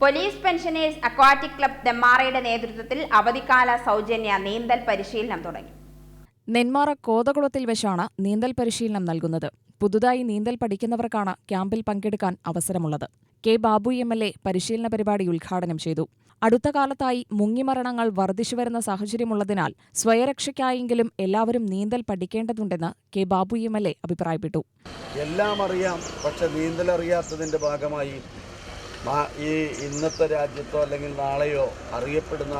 Police pensioners aquatic club ദമ്മാറയുടെ നേതൃത്വത്തിൽ അവധിക്കാല സൗജന്യ നീന്തൽ പരിശീലനം തുടങ്ങി. നെന്മാറ കോതകുളത്തിൽ വെച്ചാണ് നീന്തൽ പരിശീലനം നൽകുന്നത്. പുതുതായി നീന്തൽ പഠിക്കുന്നവർക്കാണ് ക്യാമ്പിൽ പങ്കെടുക്കാൻ അവസരമുള്ളത്. K Babu M L A പരിശീലന പരിപാടി ഉദ്ഘാടനം ചെയ്തു. അടുത്ത കാലത്തായി മുങ്ങിമരണങ്ങൾ വർദ്ധിച്ചുവരുന്ന സാഹചര്യമുള്ളതിനാൽ സ്വയരക്ഷയ്ക്കായെങ്കിലും എല്ലാവരും നീന്തൽ പഠിക്കേണ്ടതുണ്ടെന്ന് K Babu M L A അഭിപ്രായപ്പെട്ടു. എല്ലാം അറിയാം പക്ഷെ നീന്തൽ അറിയാത്തതിന്റെ ഭാഗമായി ഈ ഇന്നത്തെ രാജ്യത്തോ അല്ലെങ്കിൽ നാളെയോ അറിയപ്പെടുന്ന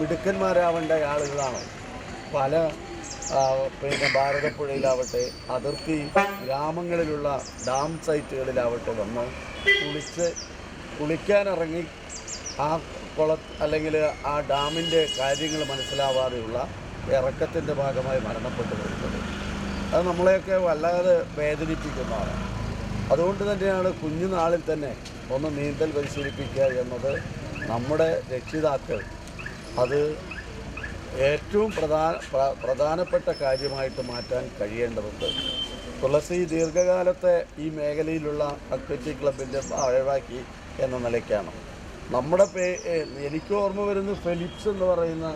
മിടുക്കന്മാരാവേണ്ട ആളുകളാണ്. പല പിന്നെ ഭാരതപ്പുഴയിലാവട്ടെ അതിർത്തി ഗ്രാമങ്ങളിലുള്ള ഡാം സൈറ്റുകളിലാവട്ടെ വന്ന് കുളിച്ച് കുളിക്കാനിറങ്ങി ആ കുള അല്ലെങ്കിൽ ആ ഡാമിന്റെ കാര്യങ്ങൾ മനസ്സിലാവാതെയുള്ള ഇറക്കത്തിന്റെ ഭാഗമായി മരണപ്പെട്ടു വരുന്നത് അത് നമ്മളെയൊക്കെ വല്ലാതെ വേദനിപ്പിക്കുന്നതാണ്. അതുകൊണ്ട് തന്നെയാണ് കുഞ്ഞുനാളിൽ തന്നെ ഒന്ന് നീന്തൽ പരിശീലിപ്പിക്കുക എന്നത് നമ്മുടെ രക്ഷിതാക്കൾ. അത് ഏറ്റവും പ്രധാന പ്രധാനപ്പെട്ട കാര്യമായിട്ട് മാറ്റാൻ കഴിയേണ്ടതുണ്ട്. തുളസി ദീർഘകാലത്തെ ഈ മേഖലയിലുള്ള അത്ലറ്റിക് ക്ലബിന്റെ ഭാരവാഹി എന്ന നിലയ്ക്കാണ്. നമ്മുടെ പേ എനിക്ക് ഓർമ്മ വരുന്ന ഫിലിപ്സ് എന്ന് പറയുന്ന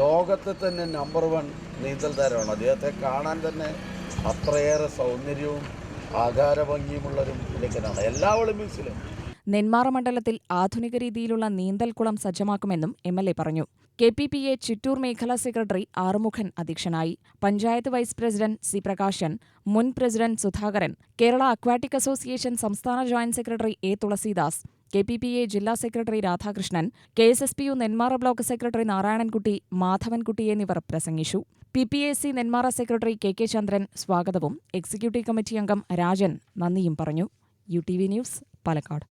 ലോകത്തെ തന്നെ നമ്പർ വൺ നീന്തൽ താരമാണ് അദ്ദേഹത്തെ കാണാൻ തന്നെ അത്രയേറെ സൗന്ദര്യവും നെന്മാറ മണ്ഡലത്തിൽ ആധുനിക രീതിയിലുള്ള നീന്തൽക്കുളം സജ്ജമാക്കുമെന്നും എം എൽ എ പറഞ്ഞു. K P P A Chittur മേഖലാ സെക്രട്ടറി ആറുമുഖൻ അധ്യക്ഷനായി. Panchayat vice president C Prakashan മുൻ president Sudhakaran Kerala aquatic association സംസ്ഥാന joint secretary A Thulasidas K P P A ജില്ലാ secretary Radhakrishnan K S S P U Nenmara block secretary Narayanankutty Madhavankutty എന്നിവർ പ്രസംഗിച്ചു. P P S C Nenmara secretary K K Chandran സ്വാഗതവും. Executive committee അംഗം രാജൻ നന്ദിയും പറഞ്ഞു. U T V news Palakkad.